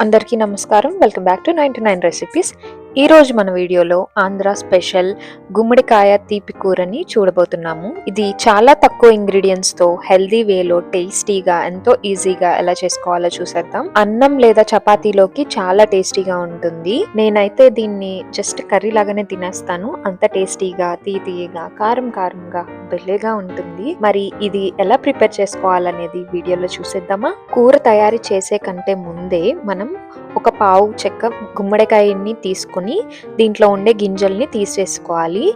అందరికీ నమస్కారం. Welcome back to ninety nine recipes. ఈరోజు మన వీడియోలో ఆంధ్ర స్పెషల్ గుమ్మడికాయ తీపి కూరని చూడబోతున్నాము. ఇది చాలా తక్కువ ఇంగ్రీడియంట్స్తో హెల్దీ వేలో టేస్టీగా ఎంతో ఈజీగా ఎలా చేసుకోవాలో చూసేద్దాం. అన్నం లేదా చపాతీలోకి చాలా టేస్టీగా ఉంటుంది. నేనైతే దీన్ని జస్ట్ కర్రీ లాగానే తినేస్తాను. అంత టేస్టీగా తీ తీయగా కారం కారంగా భలేగా ఉంటుంది. మరి ఇది ఎలా ప్రిపేర్ చేసుకోవాలనేది వీడియోలో చూసేద్దామా? కూర తయారు చేసే కంటే ముందే మనం ఒక పావు చెక్క గుమ్మడికాయని తీసుకొని దీంట్లో ఉండే గింజల్ని తీసేసుకోవాలి.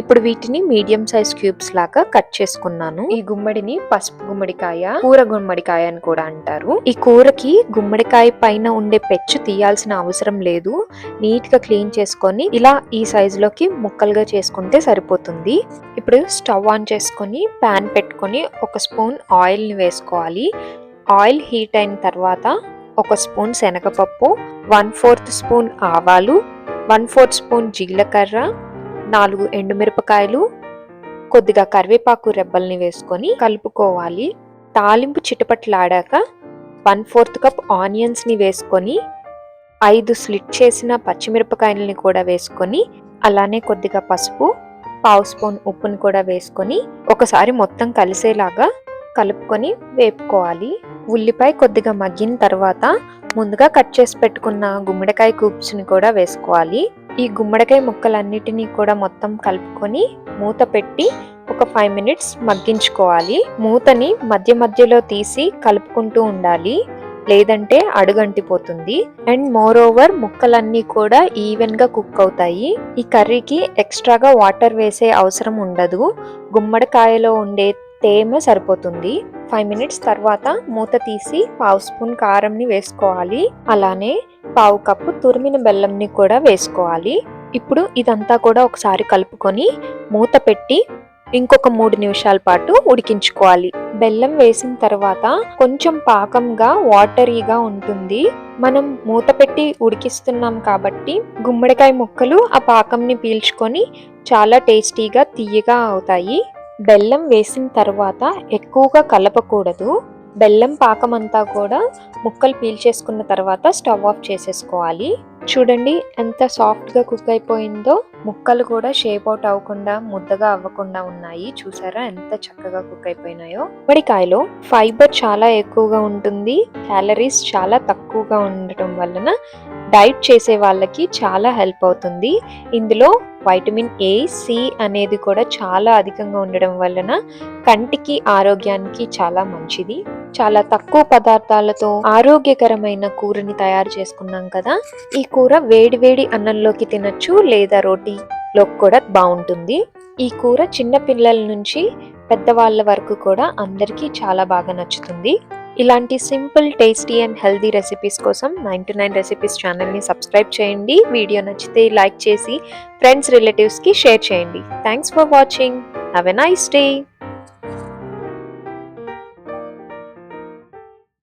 ఇప్పుడు వీటిని మీడియం సైజ్ క్యూబ్స్ లాగా కట్ చేసుకున్నాను. ఈ గుమ్మడిని పసుపు గుమ్మడికాయ కూర గుమ్మడికాయ అని కూడా అంటారు. ఈ కూరకి గుమ్మడికాయ పైన ఉండే పెచ్చు తీయాల్సిన అవసరం లేదు. నీట్గా క్లీన్ చేసుకొని ఇలా ఈ సైజ్లోకి ముక్కలుగా చేసుకుంటే సరిపోతుంది. ఇప్పుడు స్టవ్ ఆన్ చేసుకొని ప్యాన్ పెట్టుకొని ఒక స్పూన్ ఆయిల్ని వేసుకోవాలి. ఆయిల్ హీట్ అయిన తర్వాత ఒక స్పూన్ శనగపప్పు వన్ ఫోర్త్ స్పూన్ ఆవాలు వన్ ఫోర్త్ స్పూన్ జీలకర్ర నాలుగు ఎండుమిరపకాయలు కొద్దిగా కరివేపాకు రెబ్బల్ని వేసుకొని కలుపుకోవాలి. తాలింపు చిటపట్లాడాక వన్ ఫోర్త్ కప్ ఆనియన్స్ని వేసుకొని ఐదు స్లిట్ చేసిన పచ్చిమిరపకాయలని కూడా వేసుకొని అలానే కొద్దిగా పసుపు పావు స్పూన్ ఉప్పుని కూడా వేసుకొని ఒకసారి మొత్తం కలిసేలాగా కలుపుకొని వేపుకోవాలి. ఉల్లిపాయ కొద్దిగా మగ్గిన తర్వాత ముందుగా కట్ చేసి పెట్టుకున్న గుమ్మడికాయ కూప్స్ని కూడా వేసుకోవాలి. ఈ గుమ్మడికాయ ముక్కలన్నిటినీ కూడా మొత్తం కలుపుకొని మూత పెట్టి ఒక ఫైవ్ మినిట్స్ మగ్గించుకోవాలి. మూతని మధ్య మధ్యలో తీసి కలుపుకుంటూ ఉండాలి. లేదంటే అడుగంటిపోతుంది. అండ్ మోర్ ఓవర్ ముక్కలన్నీ కూడా ఈవెన్గా కుక్ అవుతాయి. ఈ కర్రీకి ఎక్స్ట్రాగా వాటర్ వేసే అవసరం ఉండదు. గుమ్మడికాయలో ఉండే తేమ సరిపోతుంది. ఫైవ్ మినిట్స్ తర్వాత మూత తీసి పావు స్పూన్ కారంని వేసుకోవాలి. అలానే పావు కప్పు తురిమిన బెల్లంని కూడా వేసుకోవాలి. ఇప్పుడు ఇదంతా కూడా ఒకసారి కలుపుకొని మూత పెట్టి ఇంకొక మూడు నిమిషాల పాటు ఉడికించుకోవాలి. బెల్లం వేసిన తర్వాత కొంచెం పాకంగా వాటరీగా ఉంటుంది. మనం మూత పెట్టి ఉడికిస్తున్నాం కాబట్టి గుమ్మడికాయ ముక్కలు ఆ పాకంని పీల్చుకొని చాలా టేస్టీగా తీయగా అవుతాయి. బెల్లం వేసిన తర్వాత ఎక్కువగా కలపకూడదు. బెల్లం పాకం అంతా కూడా ముక్కలు పీల్చేసుకున్న తర్వాత స్టవ్ ఆఫ్ చేసేసుకోవాలి. చూడండి ఎంత సాఫ్ట్గా కుక్ అయిపోయిందో. ముక్కలు కూడా షేప్ అవుట్ అవ్వకుండా ముద్దగా అవ్వకుండా ఉన్నాయి. చూసారా ఎంత చక్కగా కుక్ అయిపోయినాయో. గుమ్మడికాయలో ఫైబర్ చాలా ఎక్కువగా ఉంటుంది. క్యాలరీస్ చాలా తక్కువగా ఉండటం వలన డైట్ చేసే వాళ్ళకి చాలా హెల్ప్ అవుతుంది. ఇందులో వైటమిన్ ఏ సి అనేది కూడా చాలా అధికంగా ఉండడం వలన కంటికి ఆరోగ్యానికి చాలా మంచిది. చాలా తక్కువ పదార్థాలతో ఆరోగ్యకరమైన కూరని తయారు చేసుకున్నాం కదా. ఈ కూర వేడి వేడి అన్నంలోకి తినచ్చు లేదా రోటీలోకి కూడా బాగుంటుంది. ఈ కూర చిన్న పిల్లల నుంచి పెద్దవాళ్ళ వరకు కూడా అందరికీ చాలా బాగా నచ్చుతుంది. ఇలాంటి simple tasty and healthy recipes కోసం నైంటీ నైన్ రెసిపీస్ ఛానల్ని సబ్స్క్రైబ్ చేయండి. వీడియో నచ్చితే లైక్ చేసి ఫ్రెండ్స్ రిలేటివ్స్కి షేర్ చేయండి. Thanks for watching. Have a nice day.